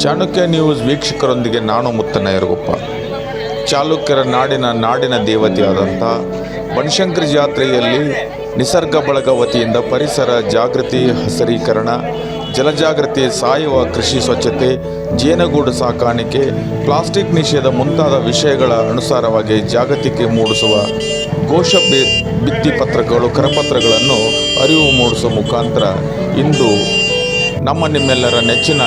Chanakya news ವೀಕ್ಷಕರೊಂದಿಗೆ ನಾನು ಮುತ್ತನ ಯರಗುಪ್ಪ. ಚಾಲುಕ್ಯರ ನಾಡಿನ ನಾಡಿನ ದೇವತೆಯಾದಂಥ ಬನಶಂಕರಿ ಜಾತ್ರೆಯಲ್ಲಿ ನಿಸರ್ಗ ಬಳಗ ವತಿಯಿಂದ ಪರಿಸರ ಜಾಗೃತಿ, ಹಸರೀಕರಣ, ಜಲಜಾಗೃತಿ, ಸಾಯುವ ಕೃಷಿ ಸ್ವಚ್ಛತೆ, ಜೇನುಗೂಡು ಸಾಕಾಣಿಕೆ, ಪ್ಲಾಸ್ಟಿಕ್ ನಿಷೇಧ ಮುಂತಾದ ವಿಷಯಗಳ ಅನುಸಾರವಾಗಿ ಜಾಗತಿಕೆ ಮೂಡಿಸುವ ಘೋಷ ಬಿ, ಭಿತ್ತಿಪತ್ರಗಳು, ಕರಪತ್ರಗಳನ್ನು ಅರಿವು ಮೂಡಿಸುವ ಮುಖಾಂತರ ಇಂದು ನಮ್ಮ ನಿಮ್ಮೆಲ್ಲರ ನೆಚ್ಚಿನ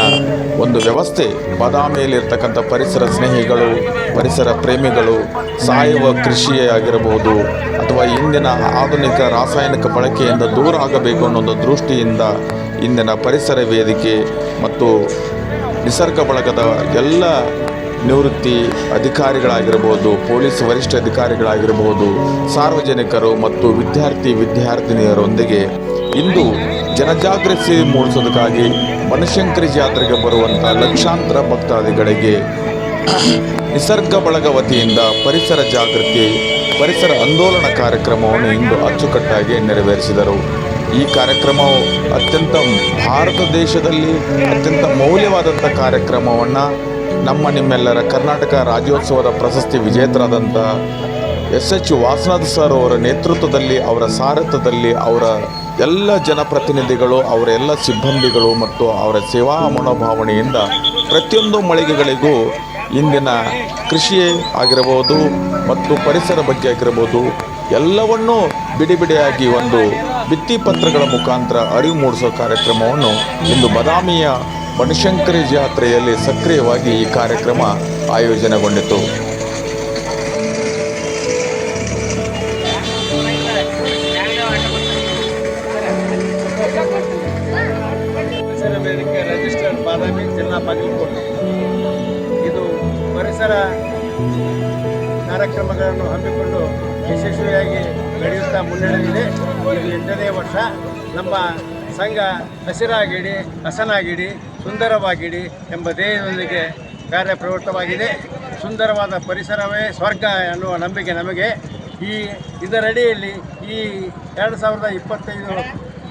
ಒಂದು ವ್ಯವಸ್ಥೆ. ಬಾದಾಮಿಯಲ್ಲಿರ್ತಕ್ಕಂಥ ಪರಿಸರ ಸ್ನೇಹಿಗಳು, ಪರಿಸರ ಪ್ರೇಮಿಗಳು ಸಾವಯವ ಕೃಷಿಯೇ ಆಗಿರಬಹುದು, ಅಥವಾ ಇಂದಿನ ಆಧುನಿಕ ರಾಸಾಯನಿಕ ಬಳಕೆಯಿಂದ ದೂರ ಆಗಬೇಕು ಅನ್ನೋ ಒಂದು ದೃಷ್ಟಿಯಿಂದ ಇಂದಿನ ಪರಿಸರ ವೇದಿಕೆ ಮತ್ತು ನಿಸರ್ಗ ಬಳಗದ ಎಲ್ಲ ನಿವೃತ್ತಿ ಅಧಿಕಾರಿಗಳಾಗಿರಬಹುದು, ಪೊಲೀಸ್ ವರಿಷ್ಠ ಅಧಿಕಾರಿಗಳಾಗಿರಬಹುದು, ಸಾರ್ವಜನಿಕರು ಮತ್ತು ವಿದ್ಯಾರ್ಥಿ ವಿದ್ಯಾರ್ಥಿನಿಯರೊಂದಿಗೆ ಇಂದು ಜನಜಾಗೃತಿ ಮೂಡಿಸೋದಕ್ಕಾಗಿ ಬನಶಂಕರಿ ಜಾತ್ರೆಗೆ ಬರುವಂಥ ಲಕ್ಷಾಂತರ ಭಕ್ತಾದಿಗಳಿಗೆ ನಿಸರ್ಗ ಬಳಗ ವತಿಯಿಂದ ಪರಿಸರ ಜಾಗೃತಿ, ಪರಿಸರ ಆಂದೋಲನ ಕಾರ್ಯಕ್ರಮವನ್ನು ಇಂದು ಅಚ್ಚುಕಟ್ಟಾಗಿ ನೆರವೇರಿಸಿದರು. ಈ ಕಾರ್ಯಕ್ರಮವು ಅತ್ಯಂತ ಭಾರತ ದೇಶದಲ್ಲಿ ಅತ್ಯಂತ ಮೌಲ್ಯವಾದಂಥ ಕಾರ್ಯಕ್ರಮವನ್ನು ನಮ್ಮ ನಿಮ್ಮೆಲ್ಲರ ಕರ್ನಾಟಕ ರಾಜ್ಯೋತ್ಸವದ ಪ್ರಶಸ್ತಿ ವಿಜೇತರಾದಂಥ ಎಸ್ ಎಚ್ ವಾಸನಾಥ್ ಸರ್ ಅವರ ನೇತೃತ್ವದಲ್ಲಿ, ಅವರ ಸಾರಥ್ಯದಲ್ಲಿ, ಅವರ ಎಲ್ಲ ಜನಪ್ರತಿನಿಧಿಗಳು ಅವರ ಎಲ್ಲ ಸಿಬ್ಬಂದಿಗಳು ಮತ್ತು ಅವರ ಸೇವಾ ಮನೋಭಾವನೆಯಿಂದ ಪ್ರತಿಯೊಂದು ಮಳಿಗೆಗಳಿಗೂ ಇಂದಿನ ಕೃಷಿ ಆಗಿರಬಹುದು ಮತ್ತು ಪರಿಸರ ಬಗ್ಗೆ ಆಗಿರಬಹುದು, ಎಲ್ಲವನ್ನೂ ಬಿಡಿ ಬಿಡಿಯಾಗಿ ಒಂದು ಭಿತ್ತಿಪತ್ರಗಳ ಮುಖಾಂತರ ಅರಿವು ಮೂಡಿಸೋ ಕಾರ್ಯಕ್ರಮವನ್ನು ಇಂದು ಬದಾಮಿಯ ಬನಶಂಕರಿ ಜಾತ್ರೆಯಲ್ಲಿ ಸಕ್ರಿಯವಾಗಿ ಈ ಕಾರ್ಯಕ್ರಮ ಆಯೋಜನೆಗೊಂಡಿತು. ಬಾಗಲಕೋಟೆ. ಇದು ಪರಿಸರ ಕಾರ್ಯಕ್ರಮಗಳನ್ನು ಹಮ್ಮಿಕೊಂಡು ಯಶಸ್ವಿಯಾಗಿ ನಡೆಯುತ್ತಾ ಮುನ್ನಡೆದಿದೆ. ಇದು ಎಂಟನೇ ವರ್ಷ. ನಮ್ಮ ಸಂಘ ಹಸಿರಾಗಿಡಿ, ಹಸನಾಗಿಡಿ, ಸುಂದರವಾಗಿಡಿ ಎಂಬ ಧ್ಯೇಯದೊಂದಿಗೆ ಕಾರ್ಯಪ್ರವೃತ್ತವಾಗಿದೆ. ಸುಂದರವಾದ ಪರಿಸರವೇ ಸ್ವರ್ಗ ಎನ್ನುವ ನಂಬಿಕೆ ನಮಗೆ. ಈ ಇದರಡಿಯಲ್ಲಿ ಈ ಎರಡು ಸಾವಿರದ ಇಪ್ಪತ್ತೈದು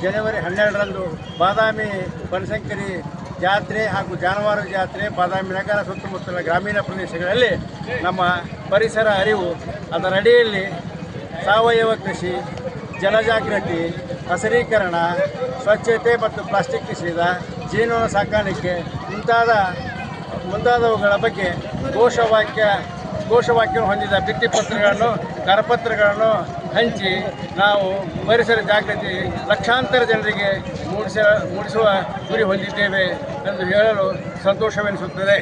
ಜನವರಿ ಹನ್ನೆರಡರಂದು ಬಾದಾಮಿ ಬನಶಂಕರಿ ಜಾತ್ರೆ ಹಾಗೂ ಜಾನುವಾರು ಜಾತ್ರೆ, ಬಾದಾಮಿ ನಗರ ಸುತ್ತಮುತ್ತಲ ಗ್ರಾಮೀಣ ಪ್ರದೇಶಗಳಲ್ಲಿ ನಮ್ಮ ಪರಿಸರ ಅರಿವು ಅದರಡಿಯಲ್ಲಿ ಸಾವಯವ ಕೃಷಿ ಜನಜಾಗೃತಿ ಹಸಿರೀಕರಣ, ಸ್ವಚ್ಛತೆ ಮತ್ತು ಪ್ಲಾಸ್ಟಿಕ್ ನಿಷೇಧ ಜೀವನ ಸಾಕಾಣಿಕೆ ಮುಂತಾದ ಮುಂತಾದವುಗಳ ಬಗ್ಗೆ ಘೋಷವಾಕ್ಯ ಘೋಷವಾಕ್ಯ ಹೊಂದಿದ ಭಿತ್ತಿಪತ್ರಗಳನ್ನು, ಕರಪತ್ರಗಳನ್ನು ಹಂಚಿ ನಾವು ಪರಿಸರ ಜಾಗೃತಿ ಲಕ್ಷಾಂತರ ಜನರಿಗೆ ಮೂಡಿಸ ಮೂಡಿಸುವ ಗುರಿ ಹೊಂದಿದ್ದೇವೆ ಎಂದು ಹೇಳಲು ಸಂತೋಷವೆನಿಸುತ್ತದೆ.